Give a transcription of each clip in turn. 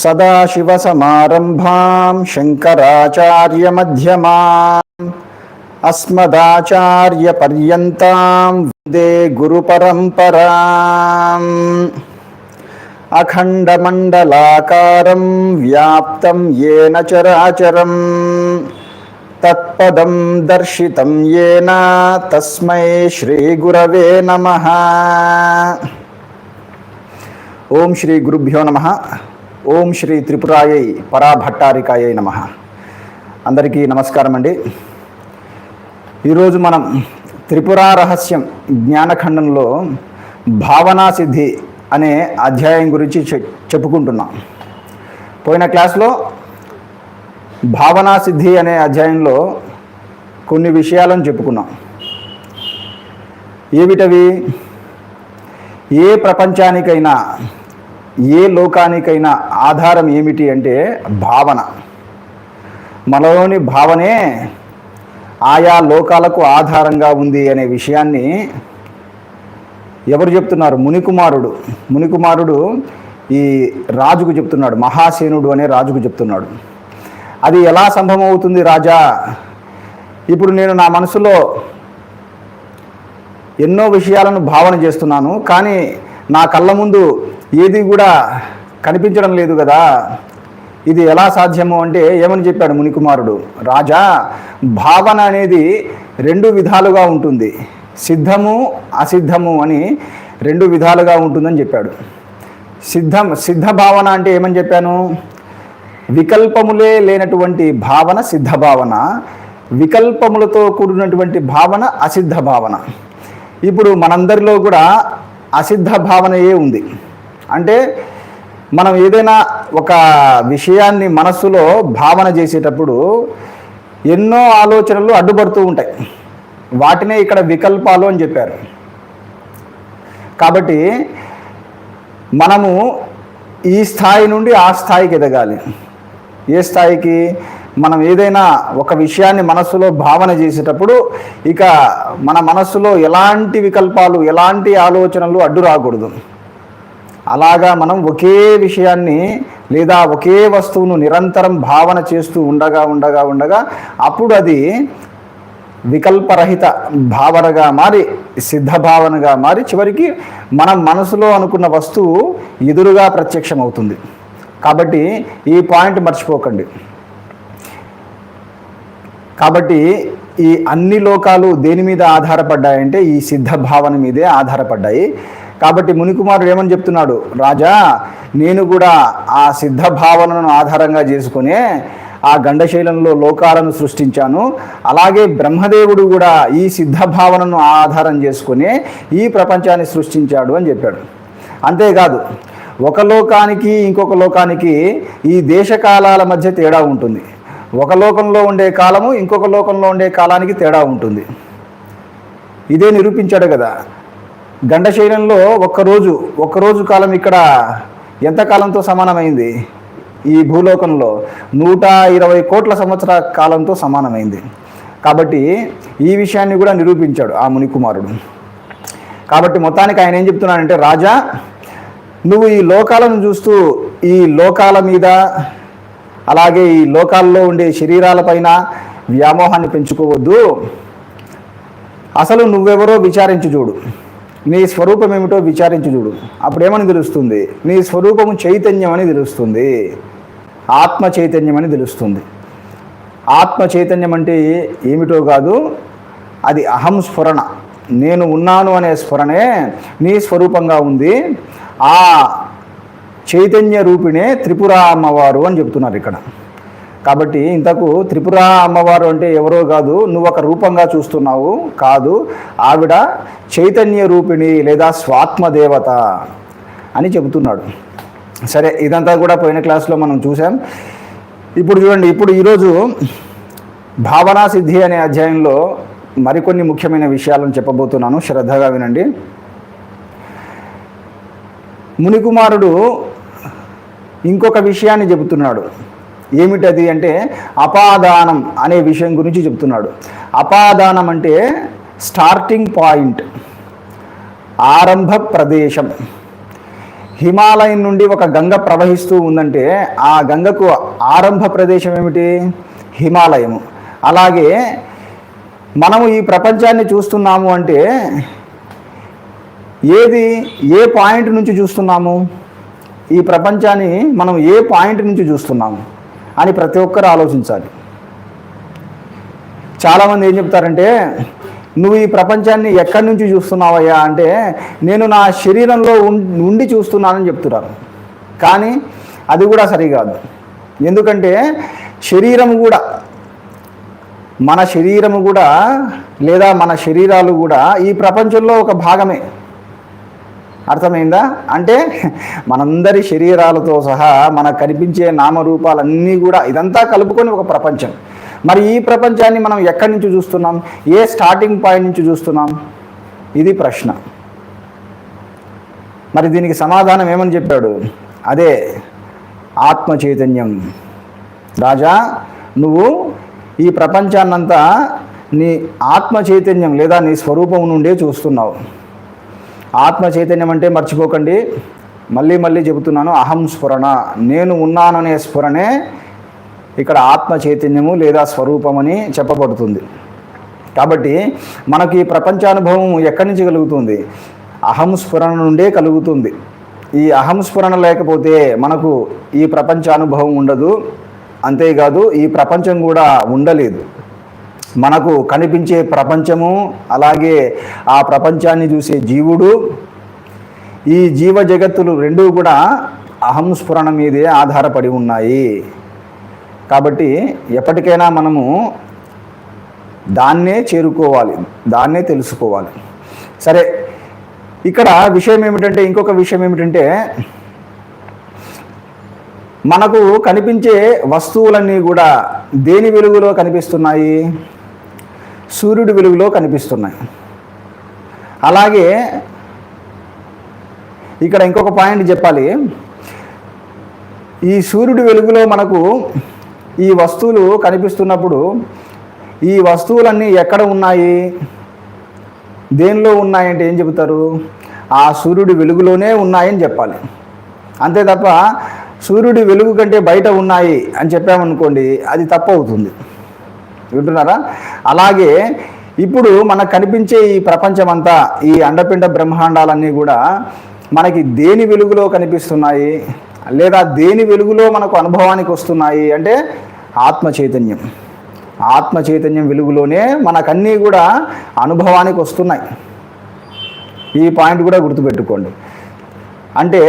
సదాశివసమారంభాం శంకరాచార్యమధ్యమాం అస్మదాచార్యపర్యంతాం వందే గురుపరంపరాం అఖండమండలాకారం వ్యాప్తం ఏన చరాచరం తత్పదం దర్శితం ఏన తస్మై శ్రీగురవే నమ ఓం శ్రీ గురుభ్యో నమ ఓం శ్రీ త్రిపురాయై పరాభట్టారికాయై నమ. అందరికీ నమస్కారం అండి. ఈరోజు మనం త్రిపుర రహస్యం జ్ఞానఖండంలో భావనా సిద్ధి అనే అధ్యాయం గురించి చెప్పుకుంటున్నాం. పోయిన క్లాస్లో భావనా సిద్ధి అనే అధ్యాయంలో కొన్ని విషయాలను చెప్పుకున్నాం. ఏమిటవి? ఏ ప్రపంచానికైనా ఏ లోకానికైనా ఆధారం ఏమిటి అంటే భావన. మనలోని భావనే ఆయా లోకాలకు ఆధారంగా ఉంది అనే విషయాన్ని ఎవరు చెప్తున్నారు? మునికుమారుడు. మునికుమారుడు ఈ రాజుకు చెప్తున్నాడు. మహాసేనుడు అనే రాజుకు చెప్తున్నాడు. అది ఎలా సంభవం అవుతుంది రాజా? ఇప్పుడు నేను నా మనసులో ఎన్నో విషయాలను భావన చేస్తున్నాను కానీ నా కళ్ళ ముందు ఏది కూడా కనిపించడం లేదు కదా. ఇది ఎలా సాధ్యము అంటే ఏమని చెప్పాడు మునికుమారుడు? రాజా భావన అనేది రెండు విధాలుగా ఉంటుంది. సిద్ధము అసిద్ధము అని రెండు విధాలుగా ఉంటుందని చెప్పాడు. సిద్ధం సిద్ధ భావన అంటే ఏమని చెప్పాను? వికల్పములే లేనటువంటి భావన సిద్ధ భావన వికల్పములతో కూడినటువంటి భావన అసిద్ధ భావన. ఇప్పుడు మనందరిలో కూడా అసిద్ధ భావనయే ఉంది. అంటే మనం ఏదైనా ఒక విషయాన్ని మనస్సులో భావన చేసేటప్పుడు ఎన్నో ఆలోచనలు అడ్డుపడుతూ ఉంటాయి. వాటినే ఇక్కడ వికల్పాలు అని చెప్పారు. కాబట్టి మనము ఈ స్థాయి నుండి ఆ స్థాయికి ఎదగాలి. ఏ స్థాయికి? మనం ఏదైనా ఒక విషయాన్ని మనస్సులో భావన చేసేటప్పుడు ఇక మన మనస్సులో ఎలాంటి వికల్పాలు ఎలాంటి ఆలోచనలు అడ్డు రాకూడదు అలాగా మనం ఒకే విషయాన్ని లేదా ఒకే వస్తువును నిరంతరం భావన చేస్తూ ఉండగా ఉండగా ఉండగా అప్పుడు అది వికల్పరహిత భావనగా మారి సిద్ధ భావనగా మారి చివరికి మనం మనసులో అనుకున్న వస్తువు ఎదురుగా ప్రత్యక్షమవుతుంది. కాబట్టి ఈ పాయింట్ మర్చిపోకండి. కాబట్టి ఈ అన్ని లోకాలు దేని మీద ఆధారపడ్డాయంటే ఈ సిద్ధ భావన మీదే ఆధారపడ్డాయి. కాబట్టి మునికుమారుడు ఏమని చెప్తున్నాడు? రాజా నేను కూడా ఆ సిద్ధ భావనను ఆధారంగా చేసుకునే ఆ గండశైలంలో లోకాలను సృష్టించాను. అలాగే బ్రహ్మదేవుడు కూడా ఈ సిద్ధ భావనను ఆధారం చేసుకునే ఈ ప్రపంచాన్ని సృష్టించాడు అని చెప్పాడు. అంతేకాదు ఒక లోకానికి ఇంకొక లోకానికి ఈ దేశకాలాల మధ్య తేడా ఉంటుంది. ఒక లోకంలో ఉండే కాలము ఇంకొక లోకంలో ఉండే కాలానికి తేడా ఉంటుంది. ఇదే నిరూపించాడు కదా గండశైలంలో ఒక్కరోజు ఒక్కరోజు కాలం ఇక్కడ ఎంత కాలంతో సమానమైంది? ఈ భూలోకంలో నూట ఇరవై కోట్ల సంవత్సర కాలంతో సమానమైంది. కాబట్టి ఈ విషయాన్ని కూడా నిరూపించాడు ఆ మునికుమారుడు. కాబట్టి మొత్తానికి ఆయన ఏం చెప్తున్నాడంటే రాజా నువ్వు ఈ లోకాలను చూస్తూ ఈ లోకాల మీద అలాగే ఈ లోకాల్లో ఉండే శరీరాలపైన వ్యామోహాన్ని పెంచుకోవద్దు. అసలు నువ్వెవరో విచారించి చూడు. నీ స్వరూపం ఏమిటో విచారించి చూడు. అప్పుడేమని తెలుస్తుంది? నీ స్వరూపము చైతన్యం అని తెలుస్తుంది. ఆత్మ చైతన్యం అని తెలుస్తుంది. ఆత్మ చైతన్యం అంటే ఏమిటో కాదు అది అహం స్ఫురణ. నేను ఉన్నాను అనే స్ఫురణే నీ స్వరూపంగా ఉంది. ఆ చైతన్య రూపిణే త్రిపుర అమ్మవారు అని చెప్తున్నారు ఇక్కడ. కాబట్టి ఇంతకు త్రిపుర అమ్మవారు అంటే ఎవరో కాదు నువ్వు ఒక రూపంగా చూస్తున్నావు కాదు. ఆవిడ చైతన్య రూపిణి లేదా స్వాత్మదేవత అని చెబుతున్నాడు. సరే ఇదంతా కూడా పోయిన క్లాస్లో మనం చూసాం ఇప్పుడు చూడండి ఇప్పుడు ఈరోజు భావనా సిద్ధి అనే అధ్యాయంలో మరికొన్ని ముఖ్యమైన విషయాలను చెప్పబోతున్నాను. శ్రద్ధగా వినండి. మునికుమారుడు ఇంకొక విషయాన్ని చెబుతున్నాడు. ఏమిటది అంటే అపాదానం అనే విషయం గురించి చెప్తున్నాడు. అపాదానం అంటే స్టార్టింగ్ పాయింట్ ఆరంభ ప్రదేశం. హిమాలయం నుండి ఒక గంగ ప్రవహిస్తూ ఉందంటే ఆ గంగకు ఆరంభ ప్రదేశం ఏమిటి? హిమాలయము. అలాగే మనము ఈ ప్రపంచాన్ని చూస్తున్నాము అంటే ఏది? ఏ పాయింట్ నుంచి చూస్తున్నాము? ఈ ప్రపంచాన్ని మనం ఏ పాయింట్ నుంచి చూస్తున్నాము? అని ప్రతి ఒక్కరు ఆలోచించాలి. చాలామంది ఏం చెప్తారంటే నువ్వు ఈ ప్రపంచాన్ని ఎక్కడి నుంచి చూస్తున్నావయ్యా? అంటే నేను నా శరీరంలో ఉం- ఉండి చూస్తున్నానని చెప్తున్నారు. కానీ అది కూడా సరికాదు ఎందుకంటే శరీరం కూడా మన శరీరము కూడా లేదా మన శరీరాలు కూడా ఈ ప్రపంచంలో ఒక భాగమే. అర్థమైందా? అంటే మనందరి శరీరాలతో సహా మనకు కనిపించే నామరూపాలన్నీ కూడా ఇదంతా కలుపుకొని ఒక ప్రపంచం. మరి ఈ ప్రపంచాన్ని మనం ఎక్కడి నుంచి చూస్తున్నాం? ఏ స్టార్టింగ్ పాయింట్ నుంచి చూస్తున్నాం? ఇది ప్రశ్న. మరి దీనికి సమాధానం ఏమని చెప్పాడు? అదే ఆత్మ చైతన్యం. రాజా నువ్వు ఈ ప్రపంచాన్నంతా నీ ఆత్మ చైతన్యం లేదా నీ స్వరూపం నుండే చూస్తున్నావు. ఆత్మ చైతన్యం అంటే మర్చిపోకండి. మళ్ళీ మళ్ళీ చెబుతున్నాను అహం స్ఫురణ. నేను ఉన్నాననే స్ఫురణే ఇక్కడ ఆత్మ చైతన్యము లేదా స్వరూపమని చెప్పబడుతుంది. కాబట్టి మనకి ఈ ప్రపంచానుభవం ఎక్కడి నుంచి కలుగుతుంది? అహం స్ఫురణ నుండే కలుగుతుంది. ఈ అహం స్ఫురణ లేకపోతే మనకు ఈ ప్రపంచానుభవం ఉండదు. అంతేకాదు ఈ ప్రపంచం కూడా ఉండలేదు. మనకు కనిపించే ప్రపంచము అలాగే ఆ ప్రపంచాన్ని చూసే జీవుడు. ఈ జీవ జగత్తులు రెండూ కూడా అహం స్ఫురణ మీదే ఆధారపడి ఉన్నాయి. కాబట్టి ఎప్పటికైనా మనము దాన్నే చేరుకోవాలి దాన్నే తెలుసుకోవాలి. సరే ఇక్కడ విషయం ఏమిటంటే ఇంకొక విషయం ఏమిటంటే మనకు కనిపించే వస్తువులన్నీ కూడా దేని వెలుగులో కనిపిస్తున్నాయి? సూర్యుడి వెలుగులో కనిపిస్తున్నాయి. అలాగే ఇక్కడ ఇంకొక పాయింట్ చెప్పాలి. ఈ సూర్యుడి వెలుగులో మనకు ఈ వస్తువులు కనిపిస్తున్నప్పుడు ఈ వస్తువులన్నీ ఎక్కడ ఉన్నాయి? దేనిలో ఉన్నాయంటే ఏం చెబుతారు? ఆ సూర్యుడి వెలుగులోనే ఉన్నాయని చెప్పాలి. అంతే తప్ప సూర్యుడి వెలుగు కంటే బయట ఉన్నాయి అని చెప్పామనుకోండి అది తప్పు అవుతుంది. వింటున్నారా? అలాగే ఇప్పుడు మనకు కనిపించే ఈ ప్రపంచమంతా ఈ అండపిండ బ్రహ్మాండాలన్నీ కూడా మనకి దేని వెలుగులో కనిపిస్తున్నాయి? లేదా దేని వెలుగులో మనకు అనుభవానికి వస్తున్నాయి? అంటే ఆత్మ చైతన్యం ఆత్మ చైతన్యం వెలుగులోనే మనకన్నీ కూడా అనుభవానికి వస్తున్నాయి. ఈ పాయింట్ కూడా గుర్తుపెట్టుకోండి. అంటే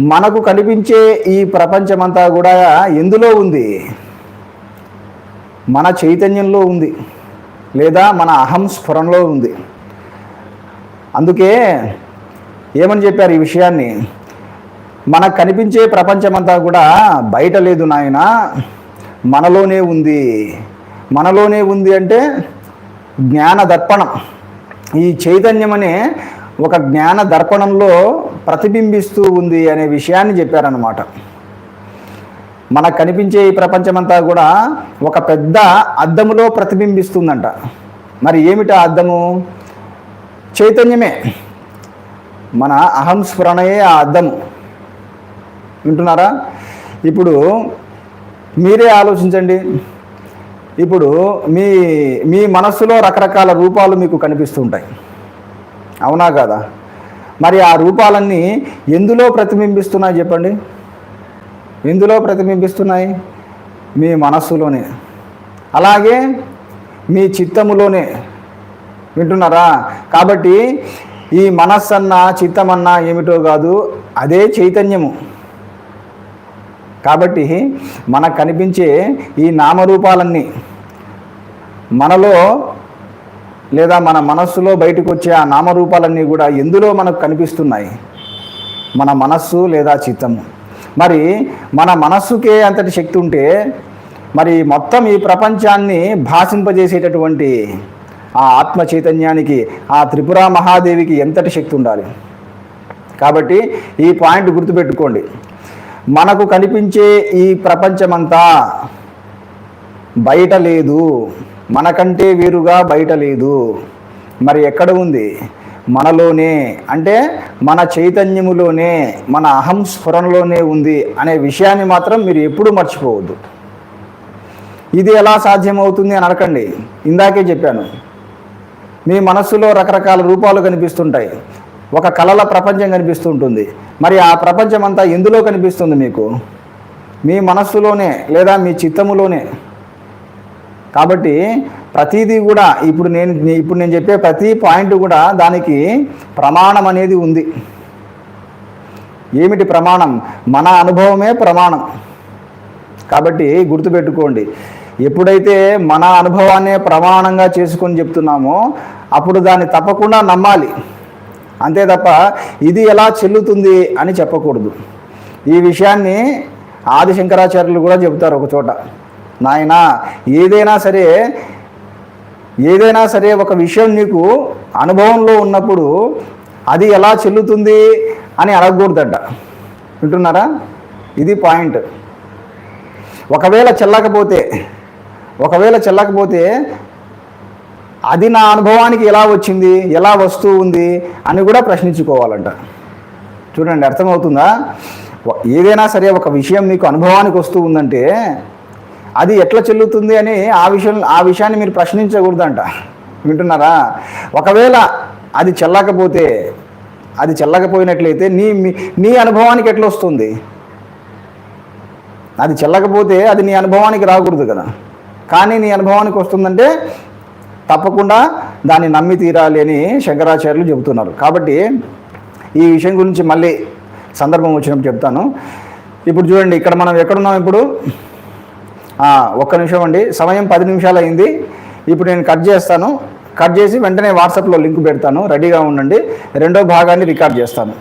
మనకు కనిపించే ఈ ప్రపంచమంతా కూడా ఎందులో ఉంది? మన చైతన్యంలో ఉంది లేదా మన అహం స్ఫురణలో ఉంది. అందుకే ఏమని చెప్పారు ఈ విషయాన్ని? మనకు కనిపించే ప్రపంచమంతా కూడా బయట లేదు నాయన మనలోనే ఉంది. మనలోనే ఉంది అంటే జ్ఞాన దర్పణం. ఈ చైతన్యం అనే ఒక జ్ఞాన దర్పణంలో ప్రతిబింబిస్తూ ఉంది అనే విషయాన్ని చెప్పారనమాట మనకు కనిపించే ఈ ప్రపంచమంతా కూడా ఒక పెద్ద అద్దములో ప్రతిబింబిస్తుందంట. మరి ఏమిటి ఆ అద్దము? చైతన్యమే. మన అహం స్ఫురణయే ఆ అద్దము. వింటున్నారా? ఇప్పుడు మీరే ఆలోచించండి. ఇప్పుడు మీ మీ మనస్సులో రకరకాల రూపాలు మీకు కనిపిస్తుంటాయి అవునా కాదా? మరి ఆ రూపాలన్నీ ఎందులో ప్రతిబింబిస్తున్నాయి చెప్పండి? ఎందులో ప్రతిబింబిస్తున్నాయి మీ మనస్సులోనే. అలాగే మీ చిత్తములోనే. వింటున్నారా? కాబట్టి ఈ మనస్సన్నా చిత్తమన్నా ఏమిటో కాదు అదే చైతన్యము. కాబట్టి మనకు కనిపించే ఈ నామరూపాలన్నీ మనలో లేదా మన మనస్సులో బయటకు వచ్చే ఆ నామరూపాలన్నీ కూడా ఎందులో మనకు కనిపిస్తున్నాయి? మన మనస్సు లేదా చిత్తము. మరి మన మనస్సుకే అంతటి శక్తి ఉంటే మరి మొత్తం ఈ ప్రపంచాన్ని భాషింపజేసేటటువంటి ఆ ఆత్మ చైతన్యానికి ఆ త్రిపుర మహాదేవికి ఎంతటి శక్తి ఉండాలి? కాబట్టి ఈ పాయింట్ గుర్తుపెట్టుకోండి. మనకు కనిపించే ఈ ప్రపంచమంతా బయట లేదు. మనకంటే వేరుగా బయట లేదు. మరి ఎక్కడ ఉంది? మనలోనే అంటే మన చైతన్యములోనే మన అహం స్ఫురణలోనే ఉంది అనే విషయాన్ని మాత్రం మీరు ఎప్పుడూ మర్చిపోవద్దు. ఇది ఎలా సాధ్యమవుతుంది అని అడగండి. ఇందాకే చెప్పాను. మీ మనస్సులో రకరకాల రూపాలు కనిపిస్తుంటాయి. ఒక కళల ప్రపంచం కనిపిస్తుంటుంది. మరి ఆ ప్రపంచం అంతా ఎందులో కనిపిస్తుంది మీకు? మీ మనస్సులోనే లేదా మీ చిత్తములోనే? కాబట్టి ప్రతిదీ కూడా ఇప్పుడు నేను ఇప్పుడు నేను చెప్పే ప్రతి పాయింట్ కూడా దానికి ప్రమాణం అనేది ఉంది. ఏమిటి ప్రమాణం? మన అనుభవమే ప్రమాణం. కాబట్టి గుర్తుపెట్టుకోండి. ఎప్పుడైతే మన అనుభవాన్నే ప్రమాణంగా చేసుకొని చెప్తున్నామో అప్పుడు దాన్ని తప్పకుండా నమ్మాలి. అంతే తప్ప ఇది ఎలా చెల్లుతుంది అని చెప్పకూడదు. ఈ విషయాన్ని ఆది శంకరాచార్యులు కూడా చెబుతారు ఒక చోట. నాయన ఏదైనా సరే ఏదైనా సరే ఒక విషయం నీకు అనుభవంలో ఉన్నప్పుడు అది ఎలా చెల్లుతుంది అని అడగకూడదట. వింటున్నారా? ఇది పాయింట్. ఒకవేళ చెల్లకపోతే ఒకవేళ చెల్లకపోతే అది నా అనుభవానికి ఎలా వచ్చింది ఎలా వస్తూ ఉంది అని కూడా ప్రశ్నించుకోవాలంట. చూడండి అర్థమవుతుందా? ఏదైనా సరే ఒక విషయం మీకు అనుభవానికి వస్తూ ఉందంటే అది ఎట్లా చెల్లుతుంది అని ఆ విషయం ఆ విషయాన్ని మీరు ప్రశ్నించకూడదంట. వింటున్నారా? ఒకవేళ అది చెల్లకపోతే అది చెల్లకపోయినట్లయితే నీ మీ- నీ అనుభవానికి ఎట్లా వస్తుంది? అది చెల్లకపోతే అది నీ అనుభవానికి రాకూడదు కదా. కానీ నీ అనుభవానికి వస్తుందంటే తప్పకుండా దాన్ని నమ్మి తీరాలి అని శంకరాచార్యులు చెబుతున్నారు. కాబట్టి ఈ విషయం గురించి మళ్ళీ సందర్భం వచ్చినప్పుడు చెప్తాను. ఇప్పుడు చూడండి ఇక్కడ మనం ఎక్కడున్నాం ఇప్పుడు? ఒక్క నిమిషం అండి. సమయం పది నిమిషాలు అయింది. ఇప్పుడు నేను కట్ చేస్తాను. కట్ చేసి వెంటనే వాట్సాప్లో లింక్ పెడతాను. రెడీగా ఉండండి. రెండో భాగాన్ని రికార్డ్ చేస్తాను.